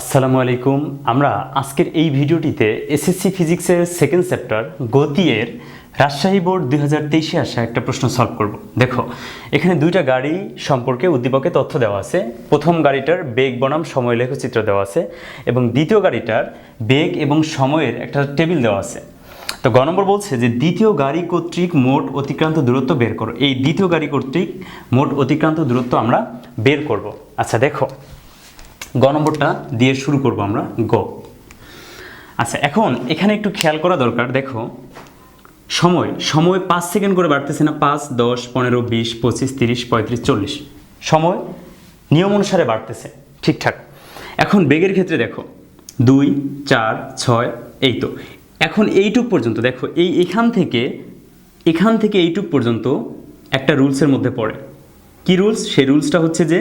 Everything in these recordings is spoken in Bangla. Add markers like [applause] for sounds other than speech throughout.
আসসালামু আলাইকুম। আমরা আজকের এই ভিডিওটিতে এসএসসি ফিজিক্সের সেকেন্ড চ্যাপ্টার, গতিয়ের রাজশাহী বোর্ড দুই হাজার তেইশে আসা একটা প্রশ্ন সলভ করব। দেখো, এখানে দুইটা গাড়ি সম্পর্কে উদ্দীপকে তথ্য দেওয়া আছে। প্রথম গাড়িটার বেগ, বনাম, সময়, লেখচিত্র দেওয়া আছে এবং দ্বিতীয় গাড়িটার বেগ এবং সময়ের একটা টেবিল দেওয়া আছে। তো গ নম্বর বলছে যে দ্বিতীয় গাড়ি কর্তৃক মোট অতিক্রান্ত দূরত্ব বের করো। এই দ্বিতীয় গাড়ি কর্তৃক মোট অতিক্রান্ত দূরত্ব আমরা বের করব। আচ্ছা দেখো গ নম্বরটা দিয়ে শুরু করব আমরা, গ। আচ্ছা এখন এখানে একটু খেয়াল করা দরকার, দেখো। সময় সময় পাঁচ সেকেন্ড করে বাড়তেছে না, পাঁচ, দশ, পনেরো, বিশ, পঁচিশ, তিরিশ, পঁয়ত্রিশ, চল্লিশ। সময় নিয়ম অনুসারে বাড়তেছে, ঠিকঠাক। এখন বেগের ক্ষেত্রে দেখো, দুই, চার, ছয়, এই তো। এখন এইটুক পর্যন্ত, দেখো, এই এখান থেকে এখান থেকে এইটুক পর্যন্ত একটা রুলসের মধ্যে পড়ে। কি রুলস? সেই রুলসটা হচ্ছে যে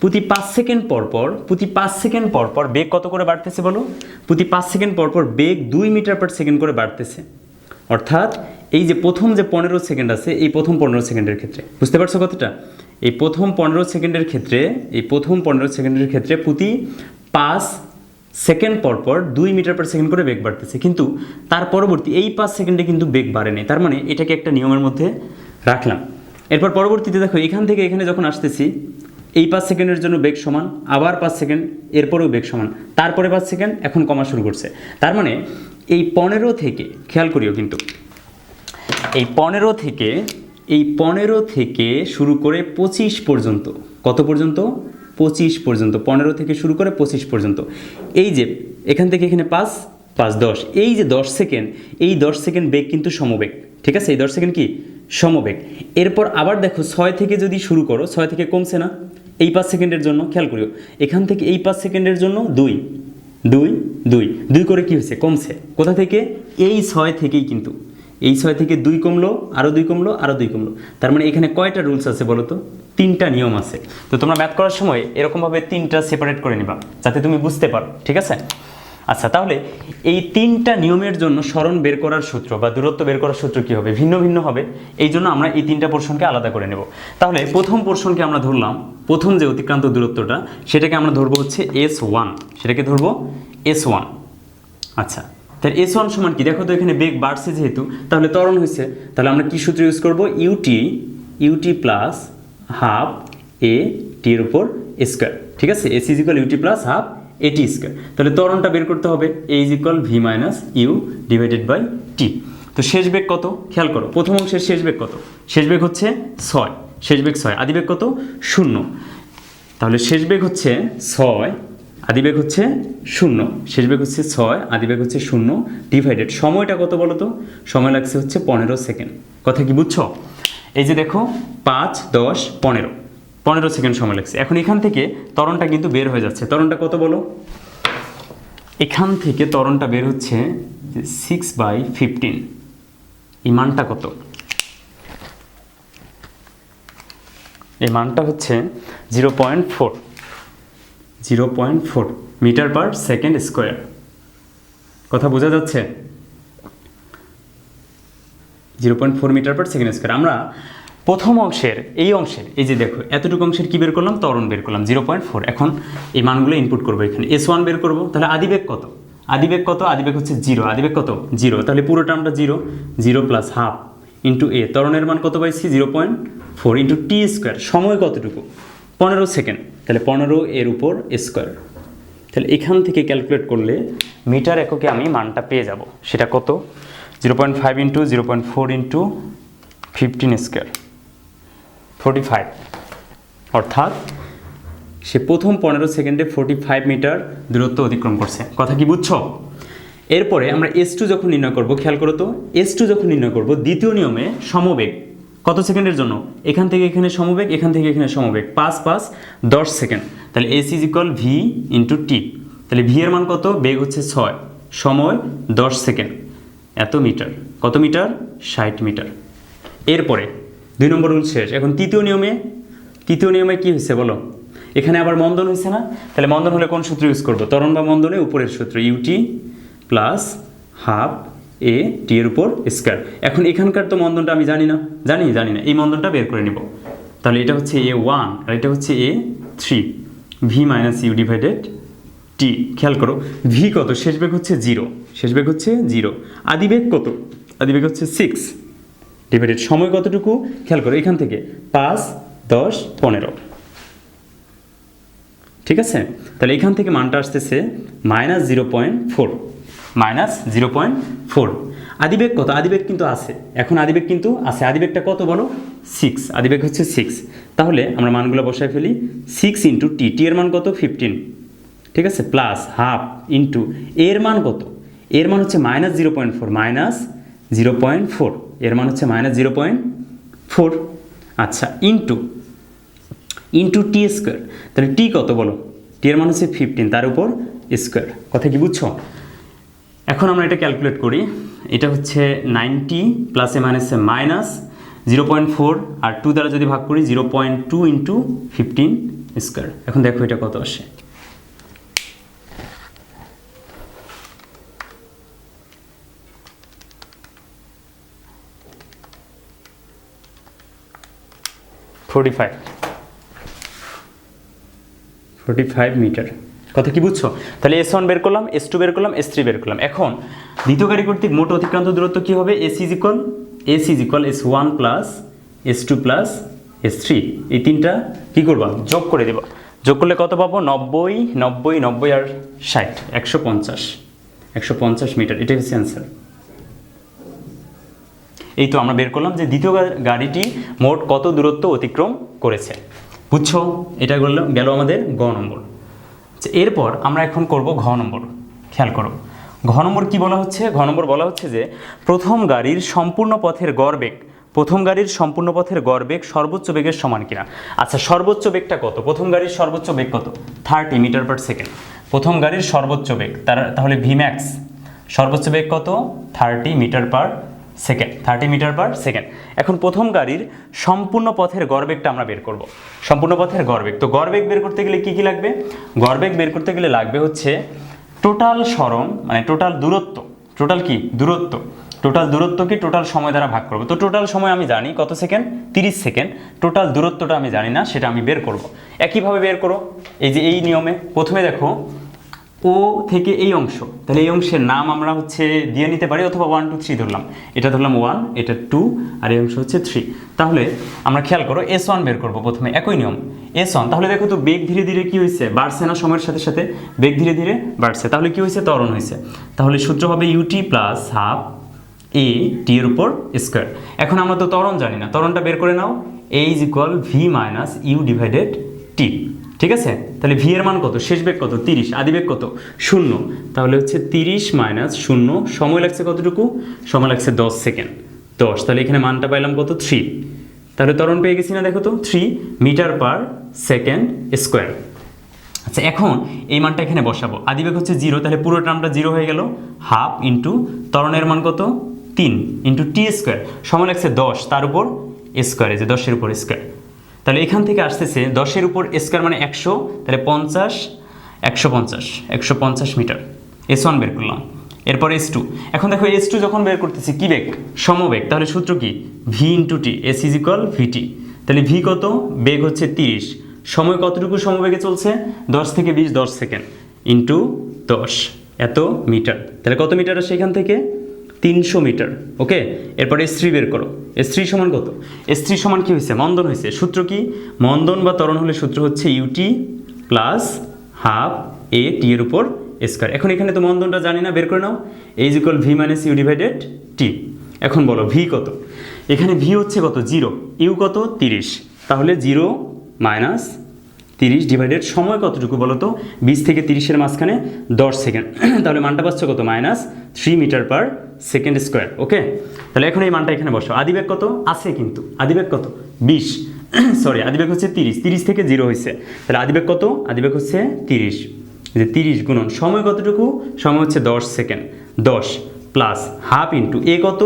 প্রতি পাঁচ সেকেন্ড পর পর, প্রতি পাঁচ সেকেন্ড পর পর বেগ কত করে বাড়তেছে বলো? প্রতি পাঁচ সেকেন্ড পর পর বেগ দুই মিটার পার সেকেন্ড করে বাড়তেছে। অর্থাৎ এই যে প্রথম যে পনেরো সেকেন্ড আছে, এই প্রথম পনেরো সেকেন্ডের ক্ষেত্রে, বুঝতে পারছ কতটা এই প্রথম পনেরো সেকেন্ডের ক্ষেত্রে, এই প্রথম পনেরো সেকেন্ডের ক্ষেত্রে প্রতি পাঁচ সেকেন্ড পর পর দুই মিটার পার সেকেন্ড করে বেগ বাড়তেছে। কিন্তু তার পরবর্তী এই পাঁচ সেকেন্ডে কিন্তু বেগ বাড়েনি তার মানে এটাকে একটা নিয়মের মধ্যে রাখলাম। এরপর পরবর্তীতে দেখো, এখান থেকে এখানে যখন আসতেছি এই পাঁচ সেকেন্ডের জন্য বেগ সমান, আবার পাঁচ সেকেন্ড, এরপরেও বেগ সমান। তারপরে পাঁচ সেকেন্ড, এখন কমা শুরু করছে। তার মানে এই পনেরো থেকে, খেয়াল করিও কিন্তু, এই পনেরো থেকে, এই পনেরো থেকে শুরু করে পঁচিশ পর্যন্ত, কত পর্যন্ত? পঁচিশ পর্যন্ত, পনেরো থেকে শুরু করে পঁচিশ পর্যন্ত। এই যে, এখান থেকে এখানে পাঁচ পাঁচ দশ। এই যে দশ সেকেন্ড, এই দশ সেকেন্ড বেগ কিন্তু সমবেগ, ঠিক আছে? এই দশ সেকেন্ড কি? সমবেগ। এরপর আবার দেখো, ছয় থেকে যদি শুরু করো, ছয় থেকে কমছে না। এই পাঁচ সেকেন্ডের জন্য খেয়াল করিও। এখান থেকে এই পাঁচ সেকেন্ডের জন্য দুই দুই দুই। দুই করে কি হয়েছে? কমছে। কোথা থেকে? এই ছয় থেকেই কিন্তু। এই ছয় থেকে দুই কমলো আরও দুই কমলো আরও দুই কমলো। তার মানে এখানে কয়টা রুলস আছে বলো তো? তিনটা নিয়ম আছে। তো তোমরা ম্যাথ করার সময় এরকমভাবে তিনটা সেপারেট করে নিবা, যাতে তুমি বুঝতে পারো, ঠিক আছে? আচ্ছা তাহলে এই তিনটা নিয়মের জন্য স্মরণ বের করার সূত্র বা দূরত্ব বের করার সূত্র কি হবে? ভিন্ন ভিন্ন হবে। এই জন্য আমরা এই তিনটা পোর্শনকে আলাদা করে নেব। তাহলে প্রথম পোর্শনকে আমরা ধরলাম, প্রথম যে অতিক্রান্ত দূরত্বটা, সেটাকে আমরা ধরবো হচ্ছে এস ওয়ান সেটাকে ধরবো এস ওয়ান আচ্ছা তাহলে এস ওয়ান সমান কি? দেখো তো এখানে বেগ বাড়ছে যেহেতু, তাহলে ত্বরণ হয়েছে। তাহলে আমরা কি সূত্র ইউজ করব? U T U T plus half A T এর উপর স্কোয়ার ঠিক আছে? S is equal U T plus half A T square তাহলে ত্বরণটা বের করতে হবে A is equal V minus U divided by T তো শেষ বেগ কত? খেয়াল করো, প্রথম অংশের শেষ বেগ কত? শেষ বেগ হচ্ছে ছয়, শেষ বেগ ছয়। আদি বেগ কত? শূন্য। তাহলে শেষ বেগ হচ্ছে ছয় আদিবেগ হচ্ছে শূন্য। শেষ বেগ হচ্ছে ছয় আদিবেগ হচ্ছে শূন্য ডিভাইডেড সময়টা কত বলো তো? সময় লাগছে হচ্ছে পনেরো সেকেন্ড। কথা কি বুঝছ? এই যে দেখো, পাঁচ, দশ, পনেরো। পনেরো সেকেন্ড সময় লাগছে। এখন এখান থেকে ত্বরণটা কিন্তু বের হয়ে যাচ্ছে। ত্বরণটা কত বলো? এখান থেকে ত্বরণটা বের হচ্ছে সিক্স বাই ফিফটিন এই মানটা কত? এই মানটা হচ্ছে zero point four zero point four metre per second square কথা বোঝা যাচ্ছে? Zero point four metre per second square আমরা প্রথম অংশের, এই অংশের, এই যে দেখো, এতটুকু অংশের কী বের করলাম? তরণ বের করলাম জিরো পয়েন্ট ফোর এখন এই মানগুলো ইনপুট করব এখানে। এস ওয়ান বের করব, তাহলে আদিবেগ কত? আদিবেগ কত? আদিবেগ হচ্ছে জিরো আদিবেগ কত? জিরো তাহলে পুরোটা আমরা zero zero plus half into A ত্বরণের মান কত পাইছি? Zero point four into T square সময় কতটুকু? পনেরো সেকেন্ড তাহলে পনেরো এর উপর স্কোয়ার তাহলে এখান থেকে ক্যালকুলেট করলে মিটার এককে আমি মানটা পেয়ে যাব। সেটা কত? Zero point five into zero point four into fifteen square forty five অর্থাৎ সে প্রথম পনেরো সেকেন্ডে ফোর্টি ফাইভ মিটার দূরত্ব অতিক্রম করছে। কথা কি বুঝছ? এরপরে আমরা এস টু যখন নির্ণয় করব, খেয়াল করো তো এস টু যখন নির্ণয় করব, দ্বিতীয় নিয়মে সমবেগ। কত সেকেন্ডের জন্য? এখান থেকে এখানে সমবেগ, এখান থেকে এখানে সমবেগ। পাঁচ পাঁচ, দশ সেকেন্ড। তাহলে S is equal V into T তাহলে ভি এর মান কত? বেগ হচ্ছে ছয়। সময় দশ সেকেন্ড। এত মিটার। কত মিটার? ষাট মিটার। এরপরে দুই নম্বর রুল শেষ। এখন তৃতীয় নিয়মে তৃতীয় নিয়মে কি হয়েছে বলো? এখানে আবার মন্দন হয়েছে না? তাহলে মন্দন হলে কোন সূত্র ইউজ করব? তরণ বা মন্দনে উপরের সূত্র u t plus half a t এর উপর স্কোয়ার এখন এখানকার তো মন্দনটা আমি জানি না। জানি জানি না। এই মন্দনটা বের করে নিব। তাহলে এটা হচ্ছে এ ওয়ান আর এটা হচ্ছে a three v minus u divided t খেয়াল করো ভি কত? শেষ বেগ হচ্ছে জিরো শেষ বেগ হচ্ছে জিরো আদিবেগ কত? আদিবেগ হচ্ছে সিক্স ডিভাইডেড সময় কতটুকু? খেয়াল করো, এখান থেকে পাঁচ, দশ, পনেরো। ঠিক আছে? তাহলে এখান থেকে মানটা আসতেছে minus zero point four. Minus zero point four. আদিবেগ কত? আদিবেগ কিন্তু আছে। এখন আদিবেগ কিন্তু আছে। আদিবেগটা কত বলো? সিক্স আদিবেগ হচ্ছে সিক্স তাহলে আমরা মানগুলো বসায় ফেলি। সিক্স ইন্টু টি টি এর মান কত? ফিফটিন ঠিক আছে? প্লাস হাফ ইন্টু এর মান কত? এর মান হচ্ছে minus zero point four. Minus zero point four. এর মান হচ্ছে মাইনাস জিরো পয়েন্ট ফোর আচ্ছা ইন্টু ইন্টু টি স্কোয়ার তাহলে টি কত বলো? টি এর মান হচ্ছে ফিফটিন তার উপর স্কোয়ার কথা কি বুঝছ? এখন আমরা এটা ক্যালকুলেট করি। এটা হচ্ছে নাইনটি প্লাসে মাইনাসে মাইনাস জিরো পয়েন্ট ফোর আর টু দ্বারা যদি ভাগ করি zero point two into fifteen square এখন দেখো এটা কত আসে। Forty five forty five metre কথা কি বুঝছ? তাহলে এস ওয়ান বের করলাম এস টু বের করলাম এস থ্রি বের করলাম। এখন দ্বিতীয় গাড়ি কর্তৃক মোট অতিক্রান্ত দূরত্ব কী হবে? S is equal s is equal s one plus s two plus s three এই তিনটা কী করবা? যোগ করে দেবা। যোগ করলে কত পাবো? নব্বই নব্বই নব্বই আর ষাট একশো পঞ্চাশ। একশো পঞ্চাশ মিটার এটাই হচ্ছে অ্যান্সার এই তো আমরা বের করলাম যে দ্বিতীয় গাড়িটি মোট কত দূরত্ব অতিক্রম করেছে? বুঝছ? এটা গেল গেল আমাদের গ নম্বর। আচ্ছা, এরপর আমরা এখন করব ঘ নম্বর। খেয়াল করো। ঘ নম্বর কী বলা হচ্ছে? ঘ নম্বর বলা হচ্ছে যে প্রথম গাড়ির সম্পূর্ণ পথের গড় বেগ প্রথম গাড়ির সম্পূর্ণ পথের গড় বেগ সর্বোচ্চ বেগের সমান কিনা? আচ্ছা সর্বোচ্চ বেগটা কত? প্রথম গাড়ির সর্বোচ্চ বেগ কত? থার্টি মিটার পার সেকেন্ড প্রথম গাড়ির সর্বোচ্চ বেগ তার তাহলে ভিম্যাক্স সর্বোচ্চ বেগ কত? Thirty metre per second thirty metre per second এখন প্রথম গাড়ির সম্পূর্ণ পথের গড়বেগটা আমরা বের করব। সম্পূর্ণ পথের গড়বেগ। তো গড়বেগ বের করতে গেলে কি কি লাগবে? গড়বেগ বের করতে গেলে লাগবে হচ্ছে টোটাল সরণ মানে টোটাল দূরত্ব। টোটাল কি? দূরত্ব। টোটাল দূরত্বকে টোটাল সময় দ্বারা ভাগ করব। তো টোটাল সময় আমি জানি কত সেকেন্ড? তিরিশ সেকেন্ড। টোটাল দূরত্বটা আমি জানি না, সেটা আমি বের করব। একইভাবে বের করো। এই যে এই নিয়মে প্রথমে দেখো ও থেকে এই অংশ। তাহলে এই অংশের নাম আমরা হচ্ছে দিয়ে নিতে পারি অথবা ওয়ান টু থ্রি ধরলাম। এটা ধরলাম ওয়ান এটা টু আর এই অংশ হচ্ছে থ্রি তাহলে আমরা খেয়াল করো এস ওয়ান বের করব প্রথমে, একই নিয়ম। এস ওয়ান তাহলে দেখো তো বেগ ধীরে ধীরে কি হয়েছে? বাড়ছে না সময়ের সাথে সাথে? বেগ ধীরে ধীরে বাড়ছে। তাহলে কি হয়েছে? ত্বরণ হয়েছে। তাহলে সূত্র হবে u t plus half a t এর উপর স্কোয়ার এখন আমরা তো ত্বরণ জানি না। ত্বরণটা বের করে নাও। A is equal v minus u divided t ঠিক আছে? তাহলে ভি এর মান কত? শেষ বেগ কত? তিরিশ। আদি বেগ কত? শূন্য। তাহলে হচ্ছে তিরিশ মাইনাস শূন্য। সময় লাগছে কতটুকু? সময় লাগছে দশ সেকেন্ড। দশ। তাহলে এখানে মানটা পাইলাম কত? থ্রি। তাহলে ত্বরণ পেয়ে গেছি না, দেখো তো? Three metre per second square. আচ্ছা এখন এই মানটা এখানে বসাবো। আদিবেগ হচ্ছে জিরো। তাহলে পুরো টার্মটা জিরো হয়ে গেল। হাফ ইন্টু ত্বরণের মান কত? তিন ইন্টু টি স্কোয়ার। সময় লাগছে দশ। তার উপর স্কোয়ার যে দশের উপর স্কোয়ার। তাহলে এখান থেকে আসতেছে দশের উপর স্কোয়ার মানে একশো, তাহলে পঞ্চাশ, একশো পঞ্চাশ একশো পঞ্চাশ মিটার। এস ওয়ান বের করলাম। এরপর এস টু এখন দেখো এস টু যখন বের করতেছি, কি বেগ? সমবেগ। তাহলে সূত্র কি? V into t s is equal v t তাহলে ভি কত? বেগ হচ্ছে তিরিশ। সময় কতটুকু সমবেগে চলছে? দশ থেকে বিশ, দশ সেকেন্ড। ইন্টু দশ। এত মিটার। তাহলে কত মিটার আসে এখান থেকে? তিনশো মিটার, ওকে? এরপরে এস থ্রি বের করো। এস থ্রি সমান কত? এস থ্রি সমান কি হয়েছে? মন্দন হয়েছে। সূত্র কি? মন্দন বা তরণ হলে সূত্র হচ্ছে u t plus half a t এর উপর স্কোয়ার এখন এখানে তো মন্দনটা জানি না, বের করে নাও। A is equal v minus u divided t এখন বলো ভি কত? এখানে ভি হচ্ছে কত? জিরো ইউ কত? তিরিশ। তাহলে জিরো মাইনাস তিরিশ ডিভাইডেড সময় কতটুকু বলো তো বিশ থেকে তিরিশের মাঝখানে দশ সেকেন্ড [clears throat] তাহলে মানটা পাচ্ছ কত? Minus three metre per second square okay তাহলে এখন এই মানটা এখানে বসো। আদিবেগ কত? আছে কিন্তু। আদিবেগ কত? বিশ। [clears throat] সরি আদিবেগ হচ্ছে তিরিশ। তিরিশ থেকে জিরো হয়েছে। তাহলে আদিবেগ কত? আদিবেগ হচ্ছে তিরিশ। যে তিরিশ গুণন, সময় কতটুকু? সময় হচ্ছে দশ সেকেন্ড দশ প্লাস হাফ ইন্টু এ কত?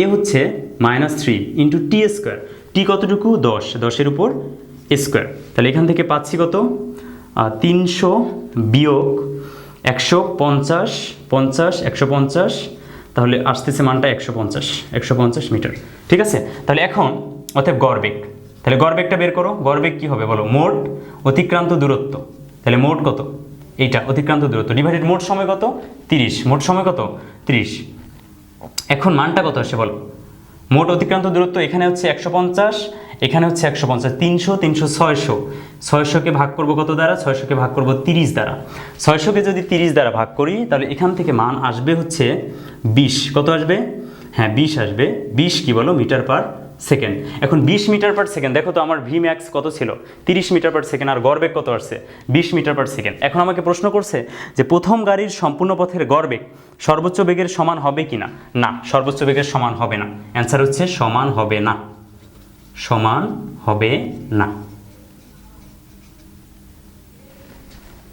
এ হচ্ছে minus three into t square t কতটুকু? দশ। দশের উপর স্কোয়ার। তাহলে এখান থেকে পাচ্ছি কত? তিনশো বিয়োগ একশো পঞ্চাশ পঞ্চাশ, একশো পঞ্চাশ। তাহলে আসতেছে মানটা একশো পঞ্চাশ একশো পঞ্চাশ মিটার। ঠিক আছে? তাহলে এখন অতএব গড়বেগ তাহলে গড়বেগটা বের করো। গড়বেগ কী হবে বলো? মোট অতিক্রান্ত দূরত্ব। তাহলে মোট কত? এইটা, অতিক্রান্ত দূরত্ব। ডিভাইডেড মোট সময় কত? তিরিশ। মোট সময় কত? তিরিশ। এখন মানটা কত আসে বলো? মোট অতিক্রান্ত দূরত্ব এখানে হচ্ছে একশো পঞ্চাশ, এখানে হচ্ছে একশো পঞ্চাশ, তিনশো তিনশো, ছয়শো। ছয়শোকে ভাগ করব কত দ্বারা? ছয়শোকে ভাগ করব তিরিশ দ্বারা। ছয়শোকে যদি তিরিশ দ্বারা ভাগ করি, তাহলে এখান থেকে মান আসবে হচ্ছে বিশ। কত আসবে? হ্যাঁ বিশ আসবে। বিশ কি বলো? Metre per second. এখন বিশ মিটার পার সেকেন্ড দেখো তো আমার ভি ম্যাক্স কত ছিল? তিরিশ মিটার পার সেকেন্ড আর গড়বেগ কত আসছে? বিশ মিটার পার সেকেন্ড এখন আমাকে প্রশ্ন করছে যে প্রথম গাড়ির সম্পূর্ণ পথের গড়বেগ সর্বোচ্চ বেগের সমান হবে কি না? না, সর্বোচ্চ বেগের সমান হবে না। অ্যান্সার হচ্ছে সমান হবে না। সমান হবে না।